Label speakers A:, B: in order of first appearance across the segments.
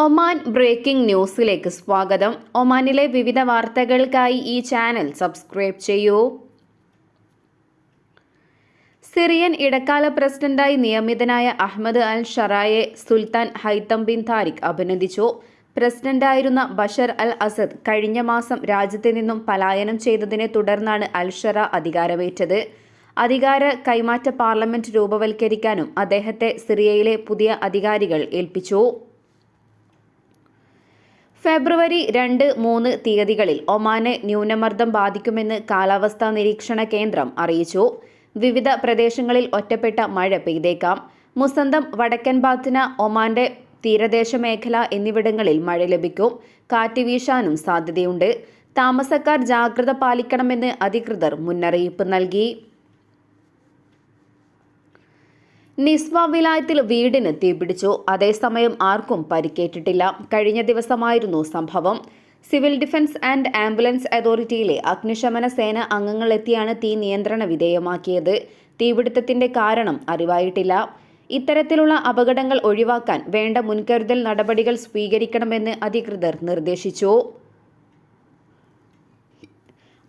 A: Oman breaking ന്യൂസിലേക്ക് സ്വാഗതം ഒമാനിലെ വിവിധ വാർത്തകൾക്കായി ഈ ചാനൽ സബ്സ്ക്രൈബ് ചെയ്യൂ സിറിയൻ ഇടക്കാല പ്രസിഡന്റായി നിയമിതനായ അഹമ്മദ് അൽ ഷറായെ സുൽത്താൻ ഹൈത്തം ബിൻ താരിഖ് അഭിനന്ദിച്ചു പ്രസിഡന്റായിരുന്ന ബഷർ അൽ അസദ് കഴിഞ്ഞ മാസം രാജ്യത്തു നിന്നും പലായനം ചെയ്തതിനെ തുടർന്നാണ് അൽ ഷറ അധികാരമേറ്റത് അധികാര കൈമാറ്റ പാർലമെന്റ് രൂപവൽക്കരിക്കാനും അദ്ദേഹത്തെ സിറിയയിലെ പുതിയ അധികാരികൾ ഏൽപ്പിച്ചു ഫെബ്രുവരി രണ്ട് മൂന്ന് തീയതികളിൽ ഒമാന് ന്യൂനമർദ്ദം ബാധിക്കുമെന്ന് കാലാവസ്ഥാ നിരീക്ഷണ കേന്ദ്രം അറിയിച്ചു വിവിധ പ്രദേശങ്ങളിൽ ഒറ്റപ്പെട്ട മഴ പെയ്തേക്കാം മുസന്തം വടക്കൻ ബാത്തിന ഒമാന്റെ തീരദേശ മേഖല എന്നിവിടങ്ങളിൽ മഴ ലഭിക്കും കാറ്റ് വീശാനും സാധ്യതയുണ്ട് താമസക്കാർ ജാഗ്രത പാലിക്കണമെന്ന് അധികൃതർ മുന്നറിയിപ്പ് നൽകി നിസ്വ വിലായത്തിൽ വീടിന് തീപിടിച്ചു അതേസമയം ആർക്കും പരിക്കേറ്റിട്ടില്ല കഴിഞ്ഞ ദിവസമായിരുന്നു സംഭവം സിവിൽ ഡിഫൻസ് ആൻഡ് ആംബുലൻസ് അതോറിറ്റിയിലെ അഗ്നിശമന സേന അംഗങ്ങൾ എത്തിയാണ് തീ നിയന്ത്രണ വിധേയമാക്കിയത് തീപിടുത്തത്തിന്റെ കാരണം അറിവായിട്ടില്ല ഇത്തരത്തിലുള്ള അപകടങ്ങൾ ഒഴിവാക്കാൻ വേണ്ട മുൻകരുതൽ നടപടികൾ സ്വീകരിക്കണമെന്ന് അധികൃതർ നിർദ്ദേശിച്ചു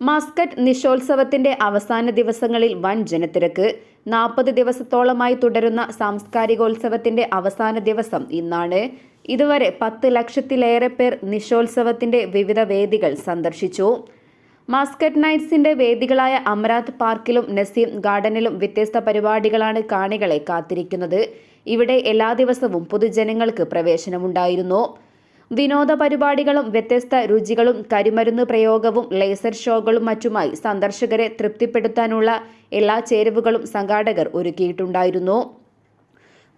A: മസ്കറ്റ് നിശോത്സവത്തിന്റെ അവസാന ദിവസങ്ങളിൽ വൻ ജനത്തിരക്ക് നാൽപ്പത് ദിവസത്തോളമായി തുടരുന്ന സാംസ്കാരികോത്സവത്തിന്റെ അവസാന ദിവസം ഇന്നാണ് ഇതുവരെ പത്ത് ലക്ഷത്തിലേറെ പേർ നിശോത്സവത്തിന്റെ വിവിധ വേദികൾ സന്ദർശിച്ചു മാസ്കറ്റ് നൈറ്റ്സിന്റെ വേദികളായ അമരാത് പാർക്കിലും നസീം ഗാർഡനിലും വ്യത്യസ്ത പരിപാടികളാണ് കാണികളെ കാത്തിരിക്കുന്നത് ഇവിടെ എല്ലാ ദിവസവും പൊതുജനങ്ങൾക്ക് പ്രവേശനമുണ്ടായിരുന്നു വിനോദ പരിപാടികളും വ്യത്യസ്ത രുചികളും കരിമരുന്ന് പ്രയോഗവും ലേസർ ഷോകളും മറ്റുമായി സന്ദർശകരെ തൃപ്തിപ്പെടുത്താനുള്ള എല്ലാ ചേരുവകളും സംഘാടകർ ഒരുക്കിയിട്ടുണ്ടായിരുന്നു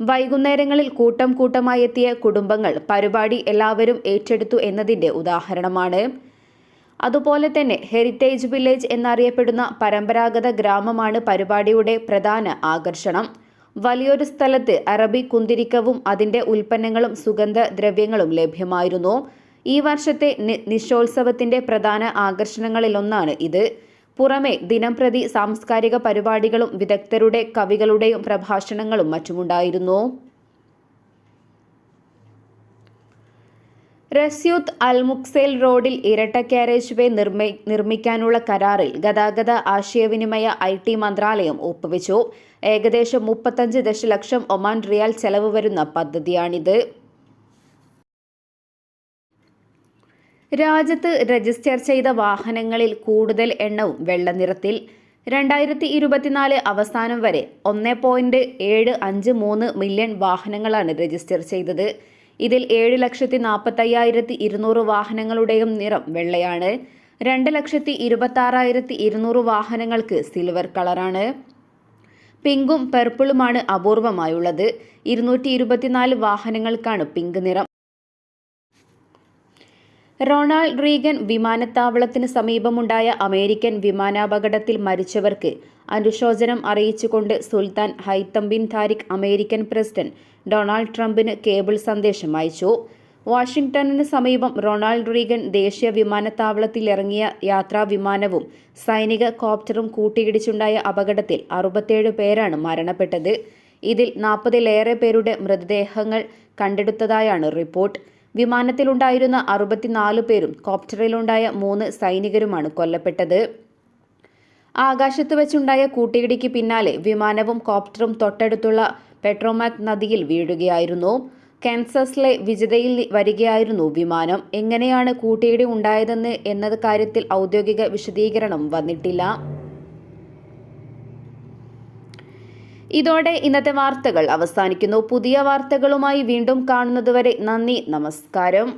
A: വൈകുന്നേരങ്ങളിൽ കൂട്ടം കൂട്ടമായി എത്തിയ കുടുംബങ്ങൾ പരിപാടി എല്ലാവരും ഏറ്റെടുത്തു എന്നതിൻ്റെ ഉദാഹരണമാണ് അതുപോലെ തന്നെ ഹെറിറ്റേജ് വില്ലേജ് എന്നറിയപ്പെടുന്ന പരമ്പരാഗത ഗ്രാമമാണ് പരിപാടിയുടെ പ്രധാന ആകർഷണം വലിയൊരു സ്ഥലത്ത് അറബി കുന്തിരിക്കവും അതിൻ്റെ ഉൽപ്പന്നങ്ങളും സുഗന്ധ ദ്രവ്യങ്ങളും ലഭ്യമായിരുന്നു ഈ വർഷത്തെ നിശോത്സവത്തിന്റെ പ്രധാന ആകർഷണങ്ങളിലൊന്നാണ് ഇത് പുറമെ ദിനംപ്രതി സാംസ്കാരിക പരിപാടികളും വിദഗ്ധരുടെ കവികളുടെയും പ്രഭാഷണങ്ങളും മറ്റുമുണ്ടായിരുന്നു റസ്യൂത്ത് അൽമുക്സേൽ റോഡിൽ ഇരട്ട കാരേജ് വേ നിർമ്മി നിർമ്മിക്കാനുള്ള കരാറിൽ ഗതാഗത ആശയവിനിമയ ഐ ടി മന്ത്രാലയം ഒപ്പുവെച്ചു ഏകദേശം മുപ്പത്തഞ്ച് ദശലക്ഷം ഒമാൻ റിയാൽ ചെലവ് വരുന്ന പദ്ധതിയാണിത് രാജ്യത്ത് രജിസ്റ്റർ ചെയ്ത വാഹനങ്ങളിൽ കൂടുതൽ എണ്ണവും വെള്ളനിറത്തിൽ രണ്ടായിരത്തി ഇരുപത്തിനാല് അവസാനം വരെ ഒന്ന് പോയിന്റ് ഏഴ് അഞ്ച് മൂന്ന് മില്യൺ വാഹനങ്ങളാണ് രജിസ്റ്റർ ചെയ്തത് ഇതിൽ ഏഴ് ലക്ഷത്തി നാൽപ്പത്തയ്യായിരത്തി ഇരുന്നൂറ് വാഹനങ്ങളുടെയും നിറം വെള്ളയാണ് രണ്ട് ലക്ഷത്തി ഇരുപത്താറായിരത്തി ഇരുന്നൂറ് വാഹനങ്ങൾക്ക് സിൽവർ കളറാണ് പിങ്കും പെർപ്പിളുമാണ് അപൂർവമായുള്ളത് ഇരുന്നൂറ്റി ഇരുപത്തിനാല് വാഹനങ്ങൾക്കാണ് പിങ്ക് നിറം റൊണാൾഡ് റീഗൻ വിമാനത്താവളത്തിന് സമീപമുണ്ടായ അമേരിക്കൻ വിമാനാപകടത്തിൽ മരിച്ചവർക്ക് അനുശോചനം അറിയിച്ചുകൊണ്ട് Sultan Haitham bin Tariq American president Donald ട്രംപിന് കേബിൾ സന്ദേശം അയച്ചു വാഷിംഗ്ടണിന് സമീപം റൊണാൾഡ് റീഗൻ ദേശീയ വിമാനത്താവളത്തിൽ ഇറങ്ങിയ യാത്രാ വിമാനവും സൈനിക കോപ്റ്ററും കൂട്ടിയിടിച്ചുണ്ടായ അപകടത്തിൽ അറുപത്തേഴ് പേരാണ് മരണപ്പെട്ടത് ഇതിൽ നാൽപ്പതിലേറെ പേരുടെ മൃതദേഹങ്ങൾ കണ്ടെടുത്തതായാണ് റിപ്പോർട്ട് വിമാനത്തിലുണ്ടായിരുന്ന അറുപത്തിനാല് പേരും കോപ്റ്ററിലുണ്ടായ മൂന്ന് സൈനികരുമാണ് കൊല്ലപ്പെട്ടത് ആകാശത്ത് വെച്ചുണ്ടായ കൂട്ടിയിടിക്ക് പിന്നാലെ വിമാനവും കോപ്റ്ററും തൊട്ടടുത്തുള്ള പെട്രോമാക് നദിയിൽ വീഴുകയായിരുന്നു കാൻസസിലെ വിജതയിൽ വരികയായിരുന്നു വിമാനം എങ്ങനെയാണ് കൂട്ടിയിടി ഉണ്ടായതെന്ന് എന്നത് കാര്യത്തിൽ ഔദ്യോഗിക വിശദീകരണം വന്നിട്ടില്ല ഇതോടെ ഇന്നത്തെ വാർത്തകൾ അവസാനിക്കുന്നു പുതിയ വാർത്തകളുമായി വീണ്ടും കാണുന്നതുവരെ നന്ദി നമസ്കാരം